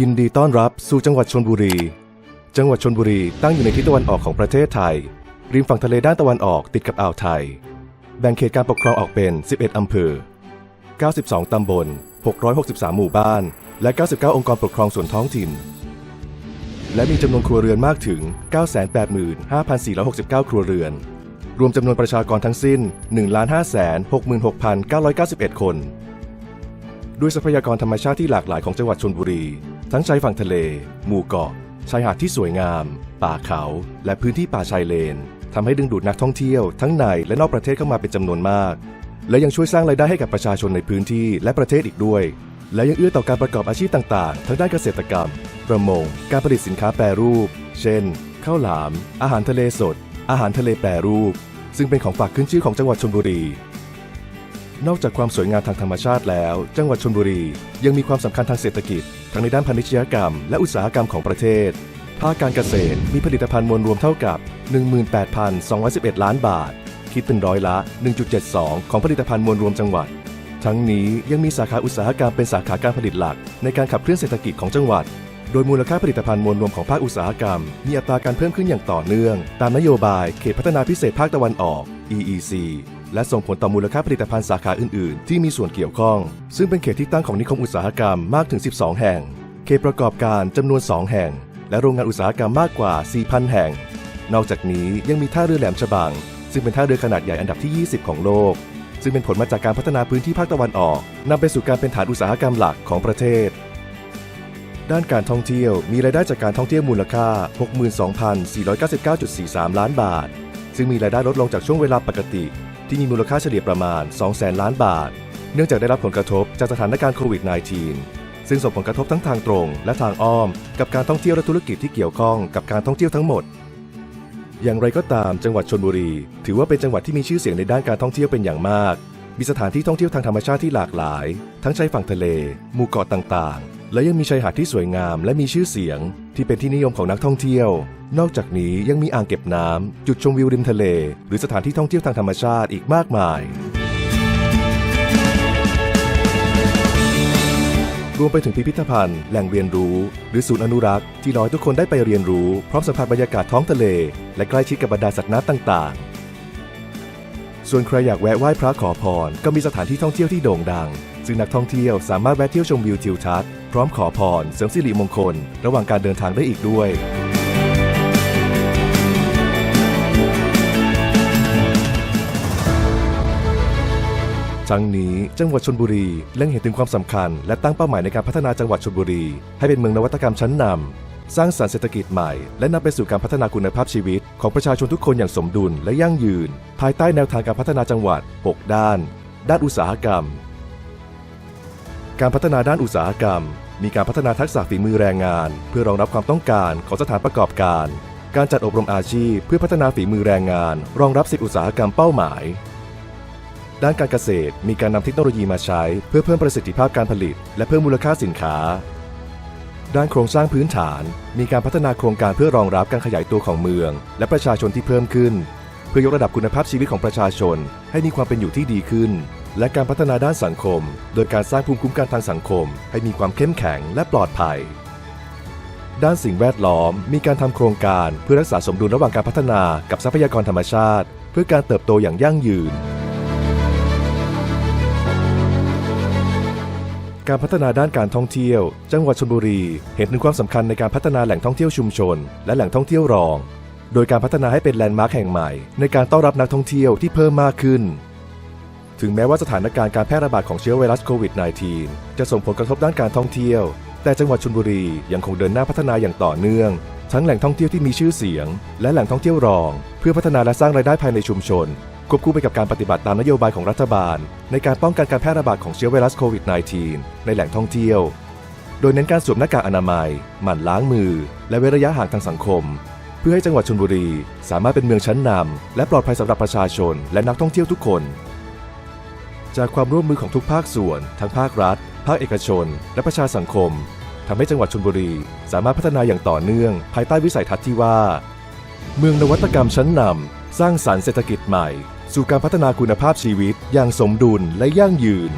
ยินดีต้อนรับสู่จังหวัดชนบุรี จังหวัดชนบุรีตั้งอยู่ในทิศตะวันออกของประเทศไทย ริมฝั่งทะเลด้านตะวันออกติดกับอ่าวไทย แบ่งเขตการปกครองออกเป็น 11 อำเภอ 92 ตำบล 663 หมู่บ้าน และ 99 องค์กรปกครองส่วนท้องถิ่น และมีจำนวนครัวเรือนมากถึง 985,469 ครัวเรือน รวมจำนวนประชากรทั้งสิ้น 1,566,991 คนด้วยทรัพยากรธรรมชาติที่หลากหลายของจังหวัดชนบุรี ทั้งชายฝั่งทะเล หมู่เกาะ ชายหาดที่สวยงาม ป่าเขา และพื้นที่ป่าชายเลนทำให้ดึงดูดนักท่องเที่ยวทั้งในและนอกประเทศเข้ามาเป็นจำนวนมาก และยังช่วยสร้างรายได้ให้กับประชาชนในพื้นที่และประเทศอีกด้วย และยังเอื้อต่อการประกอบอาชีพต่างๆ ทั้งด้านเกษตรกรรม ประมง การผลิตสินค้าแปรรูป เช่น ข้าวหลาม อาหารทะเลสด อาหารทะเลแปรรูป ซึ่งเป็นของฝากขึ้นชื่อของจังหวัดชลบุรี นอกจากความสวยงามทางธรรมชาติแล้ว จังหวัดชลบุรี ยังมีความสำคัญทางเศรษฐกิจ ทั้งในด้านพาณิชยกรรม และอุตสาหกรรมของประเทศ ภาคการเกษตรมีผลิตภัณฑ์มวลรวมเท่ากับ 18,211 ล้านบาท คิดเป็นร้อยละ 1.72 ของผลิตภัณฑ์มวลรวมจังหวัด ทั้งนี้ยังมีสาขาอุตสาหกรรมเป็นสาขาการผลิตหลัก ในการขับเคลื่อนเศรษฐกิจของจังหวัด โดยมูลค่าผลิตภัณฑ์มวลรวมของภาคอุตสาหกรรม มีอัตราการเพิ่มขึ้นอย่างต่อเนื่อง ตามนโยบายเขตพัฒนาพิเศษภาคตะวันออก EEC และส่งผลต่อมูลค่าผลิตภัณฑ์สาขาอื่น ๆ ที่มีส่วนเกี่ยวข้อง ซึ่งเป็นเขตที่ตั้งของนิคมอุตสาหกรรมมากถึง 12 แห่ง เขตประกอบการจำนวน 2 แห่ง และโรงงานอุตสาหกรรมมากกว่า 4,000 แห่ง นอกจากนี้ยังมีท่าเรือแหลมฉบัง ซึ่งเป็นท่าเรือขนาดใหญ่อันดับที่ 20 ของโลก ซึ่งเป็นผลมาจากการพัฒนาพื้นที่ภาคตะวันออกนำไปสู่การเป็นฐานอุตสาหกรรมหลักของประเทศ ด้านการท่องเที่ยวมีรายได้จากการท่องเที่ยวมูลค่า 62,499.43 ล้านบาท ซึ่งมีรายได้ลดลงจากช่วงเวลาปกติ ที่มีมูลค่าเฉลี่ยประมาณ200,000ล้านบาท เนื่องจากได้รับผลกระทบจากสถานการณ์โควิด -19 ซึ่งส่งผลกระทบทั้งทางตรง และทางอ้อม กับการท่องเที่ยวและธุรกิจที่เกี่ยวข้องกับการท่องเที่ยวทั้งหมด อย่างไรก็ตามจังหวัดชนบุรี ถือว่าเป็นจังหวัดที่มีชื่อเสียงในด้านการท่องเที่ยวเป็นอย่างมาก มีสถานที่ท่องเที่ยวทางธรรมชาติที่หลากหลาย ทั้งชายฝั่งทะเล หมู่เกาะต่างๆ และยังมีชายหาดที่สวยงามและมีชื่อเสียง ที่เป็นที่นิยมของนักท่องเที่ยว นอกจากนี้ยังมีอ่างเก็บน้ำจุดชมวิวริมทะเล หรือสถานที่ท่องเที่ยวทางธรรมชาติอีกมากมาย รวมไปถึงพิพิธภัณฑ์ แหล่งเรียนรู้ หรือศูนย์อนุรักษ์ที่รอให้ทุกคนได้ไปเรียนรู้ พร้อมสัมผัสบรรยากาศท้องทะเล และใกล้ชิดกับบรรดาสัตว์น้ำต่างๆ ส่วนใครอยากแวะไหว้พระขอพรก็มีสถานที่ท่องเที่ยวที่โด่งดัง ซึ่งนักท่องเที่ยวสามารถแวะเที่ยวชมวิวทิวทัศน์พร้อมขอพรเสริมสิริมงคล ระหว่างการเดินทางได้อีกด้วย ทั้งนี้จังหวัดชนบุรีเล็งเห็นถึงความสำคัญ และตั้งเป้าหมายในการพัฒนาจังหวัดชนบุรี ให้เป็นเมืองนวัตกรรมชั้นนำสร้างสรรค์เศรษฐกิจใหม่ และนำไปสู่การพัฒนาคุณภาพชีวิต ของประชาชนทุกคนอย่างสมดุลและยั่งยืน ภายใต้แนวทางการพัฒนาจังหวัด 6 ด้าน ด้านอุตสาหกรรม การพัฒนาด้านอุตสาหกรรม มีการพัฒนาทักษะฝีมือแรงงาน เพื่อรองรับความต้องการของสถานประกอบการ การจัดอบรมอาชีพ เพื่อพัฒนาฝีมือแรงงาน รองรับสิทธิอุตสาหกรรมเป้าหมาย ด้านการเกษตร มีการนำเทคโนโลยีมาใช้ เพื่อเพิ่มประสิทธิภาพการผลิต และเพิ่มมูลค่าสินค้า ด้านโครงสร้างพื้นฐาน มีการพัฒนาโครงการเพื่อรองรับการขยายตัวของเมือง และประชาชนที่เพิ่มขึ้น เพื่อยกระดับคุณภาพชีวิตของประชาชน ให้มีความเป็นอยู่ที่ดีขึ้น และการพัฒนาด้านสังคม โดยการสร้างภูมิคุ้มกันทางสังคม ให้มีความเข้มแข็งและปลอดภัย ด้านสิ่งแวดล้อม มีการทำโครงการเพื่อรักษาสมดุลระหว่างการพัฒนากับทรัพยากรธรรมชาติ เพื่อการเติบโตอย่างยั่งยืน การพัฒนาด้านการท่องเที่ยว จังหวัดชลบุรี เห็นถึงความสำคัญในการพัฒนาแหล่งท่องเที่ยวชุมชน และแหล่งท่องเที่ยวรอง โดยการพัฒนาให้เป็นแลนด์มาร์คแห่งใหม่ ในการต้อนรับนักท่องเที่ยวที่เพิ่มมากขึ้น ถึงแม้ว่าสถานการณ์การแพร่ระบาดของเชื้อไวรัสโควิด -19 จะส่งผลกระทบด้านการท่องเที่ยว แต่จังหวัดชลบุรียังคงเดินหน้าพัฒนาอย่างต่อเนื่อง ทั้งแหล่งท่องเที่ยวที่มีชื่อเสียง และแหล่งท่องเที่ยวรอง เพื่อพัฒนาและสร้างรายได้ภายในชุมชน ควบคู่ไปกับการปฏิบัติตามนโยบายของรัฐบาล ในการป้องกันการแพร่ระบาดของเชื้อไวรัสโควิด -19 ในแหล่งท่องเที่ยว โดยเน้นการสวมหน้ากากอนามัย หมั่นล้างมือ และเว้นระยะห่างทางสังคม เพื่อให้จังหวัดชลบุรี สามารถเป็นเมืองชั้นนำและปลอดภัยสำหรับประชาชน และนักท่องเที่ยวทุกคน จากความร่วมมือของทุกภาคส่วน ทั้งภาครัฐ ภาคเอกชน และประชาสังคมทำให้จังหวัดชลบุรี สามารถพัฒนาอย่างต่อเนื่อง ภายใต้วิสัยทัศน์ที่ว่า เมืองนวัตกรรมชั้นนำสร้างสรรค์เศรษฐกิจใหม่ สู่การพัฒนาคุณภาพชีวิต อย่างสมดุลและยั่งยืน